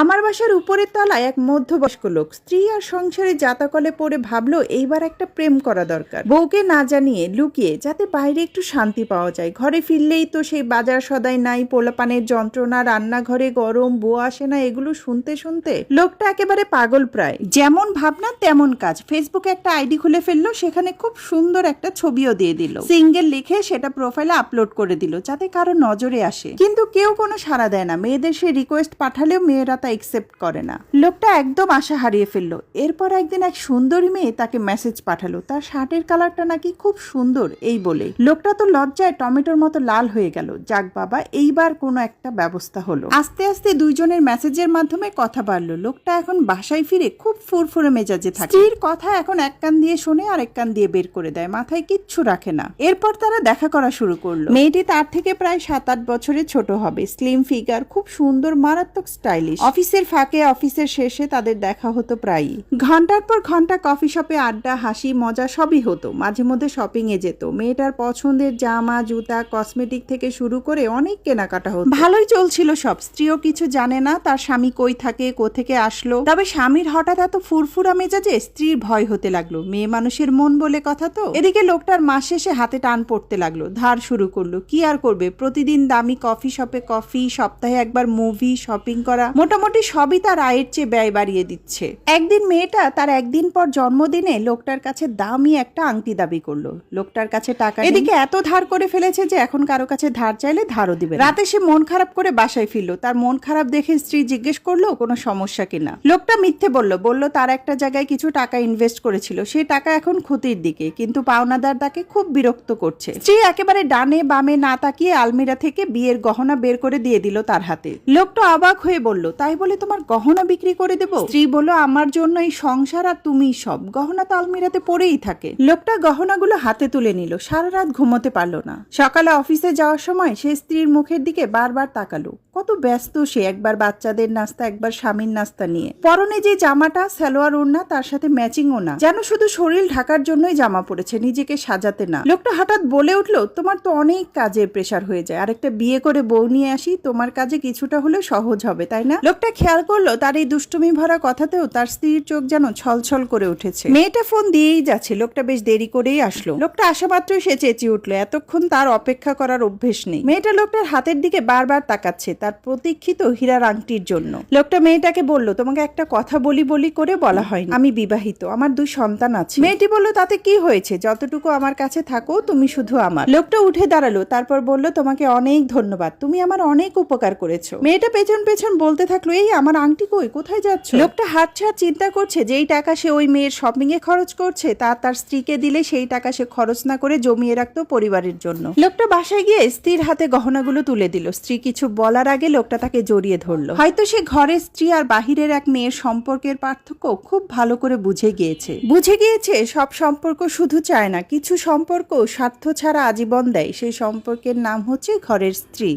আমার বাসার উপরের তলায় এক মধ্যবয়স্ক লোক স্ত্রী আর সংসারে জাতাকলে পড়ে ভাবলো এইবার একটা প্রেম করা দরকার। বউকে না জানিয়ে লুকিয়ে যাতে বাইরে একটু শান্তি পাওয়া যায়। ঘরে ফিরলেই তো সেই বাজার সদাই নাই, পোলাপানের যন্ত্রণা, রান্নাঘরে গরম, বউ আসে না এগুলো শুনতে শুনতে লোকটা একেবারে পাগল প্রায়। যেমন ভাবনা তেমন কাজ। ফেসবুকে একটা আইডি খুলে ফেলল, সেখানে খুব সুন্দর একটা ছবিও দিয়ে দিল। সিঙ্গেল লিখে সেটা প্রোফাইলে আপলোড করে দিল, যাতে কারও নজরে আসে। কিন্তু কেউ কোনো সাড়া দেয় না। মেয়েদের সে রিকোয়েস্ট পাঠালেও মেয়েরা তা একসেপ্ট করে না। লোকটা একদম আশা হারিয়ে ফেলল। এরপর একদিন এক সুন্দরী মেয়ে তাকে মেসেজ পাঠালো। তার শার্টের কালারটা নাকি খুব সুন্দর, এই বলে লোকটা তো লজ্জায় টমেটোর মতো লাল হয়ে গেল। যাক বাবা, এইবার কোনো একটা ব্যবস্থা হলো। আস্তে আস্তে দুইজনের মেসেজের মাধ্যমে কথা বাড়লো। লোকটা এখন বাসায় ফিরে খুব ফুরফুরে মেজাজে থাকে। স্ত্রীর কথা এখন এক কান দিয়ে শোনে আর এক কান দিয়ে বের করে দেয়। মাথায় কিচ্ছু রাখে না। এরপর তারা দেখা করা শুরু করল। মেয়েটি তার থেকে প্রায় সাত আট বছরের ছোট হবে। স্লিম ফিগার খুব সুন্দর, মারাত্মক স্টাইলিশ অফিসের ফাঁকে, অফিসের শেষে তাদের দেখা হতো প্রায়ই। ঘণ্টার পর ঘণ্টা কফি শপে আড্ডা, হাসি, মজা সবই হতো। মাঝে মধ্যে শপিং এ যেত। মেয়েটার পছন্দের জামা, জুতা, কসমেটিক থেকে শুরু করে অনেক কেনাকাটা হতো। ভালোই চলছিল সব। স্ত্রীও কিছু জানে না, তার স্বামী কই থাকে, কোথেকে আসলো। তবে স্বামীর হঠাৎ এত ফুরফুরা মেজাজে স্ত্রীর ভয় হতে লাগল। মেয়ে মানুষের মন বলে কথা তো। এদিকে লোকটার মাস শেষে হাতে টান পড়তে লাগল। ধার শুরু করল। কি আর করবে? প্রতিদিন দামি কফি শপে কফি, সপ্তাহে একবার মুভি, শপিং করা। মোটামুটি সবই তার আয়ের চেয়ে ব্যয় বাড়িয়ে দিচ্ছে। একদিন মেয়েটা তার একদিন পর জন্মদিনে লোকটার কাছে দামি একটা আংটি দাবি করল। লোকটার কাছে টাকা এদিকে এত ধার করে ফেলেছে যে এখন কারও কাছে ধার চাইলে ধারও দিবে রাতে সে মন খারাপ করে বাসায় ফিরলো। তার মন খারাপ দেখে স্ত্রী জিজ্ঞেস করল কোনো সমস্যা কিনা লোকটা মিথ্যে বলল বলল তার একটা জায়গায় কিছু টাকা ইনভেস্ট করেছিল। সে টাকা এখন ক্ষতির দিকে কিন্তু পাওনাদার তাকে খুব বিরক্ত করছে। স্ত্রী একেবারে ডানে বামে না তাকিয়ে আলমিরা থেকে বিয়ের গহনা বের করে দিয়ে দিল তার হাতে। লোকটা অবাক হয়ে বলল তাই বলে তোমার গহনা বিক্রি করে দেব? স্ত্রী বলল আমার জন্য এই সংসার আর তুমি সব। গহনা তো আলমিরাতে পড়েই থাকে। লোকটা গহনাগুলো হাতে তুলে নিল, সারা রাত ঘুমোতে পারল না। সকালে অফিসে যাওয়ার সময় সে স্ত্রীর মুখের দিকে বারবার তাকালো। কত ব্যস্ত সে একবার বাচ্চাদের নাস্তা, একবার স্বামীর নাস্তা নিয়ে। পরনে যে জামাটা, সালোয়ার ওড়না, তার সাথে ম্যাচিংও না যেন শুধু শরীর ঢাকার জন্যই জামা পড়েছে, নিজেকে সাজাতে না। লোকটা হঠাৎ বলে উঠল, তোমার তো অনেক কাজের প্রেশার হয়ে যায়। আরেকটা বিয়ে করে বউ নিয়ে আসি, তোমার কাজে কিছুটা হলে সহজ হবে, তাই না? লোকটা খেয়াল করল তার এই দুষ্টুমি ভরা কথাতেও তার স্ত্রীর চোখ যেন ছলছল করে উঠেছে। মেয়েটা ফোন দিয়েই যাচ্ছে, লোকটা বেশ দেরি করেই আসলো। লোকটা আসা মাত্রই সে চেঁচিয়ে উঠল, এতক্ষণ তার অপেক্ষা করার অভ্যেস নেই। মেয়েটা লোকটার হাতের দিকে বারবার তাকাচ্ছে, তার প্রতীক্ষিত হীরার আংটির জন্য। লোকটা মেয়েটাকে বলল, তোমাকে একটা কথা বলি বলি করে বলা হয়নি। আমি বিবাহিত, আমার দুই সন্তান আছে। মেয়েটি বলল, তাতে কি হয়েছে? যতটুকু আমার কাছে থাকো, তুমি শুধু আমার। লোকটা উঠে দাঁড়াল, তারপর বলল, তোমাকে অনেক ধন্যবাদ, তুমি আমার অনেক উপকার করেছ। মেয়েটা পেছন পেছন বলতে থাকল এই আমার আংটি কই? কোথায় যাচ্ছ? লোকটা হাত ছাড় চিন্তা করছে যেই টাকা সে ওই মেয়ের শপিং এ খরচ করছে, তা তার স্ত্রীকে দিলে সেই টাকা সে খরচ না করে জমিয়ে রাখতো পরিবারের জন্য। লোকটা বাসায় গিয়ে স্ত্রীর হাতে গহনাগুলো তুলে দিল। স্ত্রী কিছু বলার আগে লোকটা তাকে জড়িয়ে ধরলো। হয়তো সে ঘরের স্ত্রী আর বাহিরের এক মেয়ের সম্পর্কের পার্থক্য খুব ভালো করে বুঝে গিয়েছে। বুঝে গিয়েছে, সব সম্পর্ক শুধু চায় না, কিছু সম্পর্ক স্বার্থ ছাড়া আজীবন দেয়। সেই সম্পর্কের নাম হচ্ছে ঘরের স্ত্রী।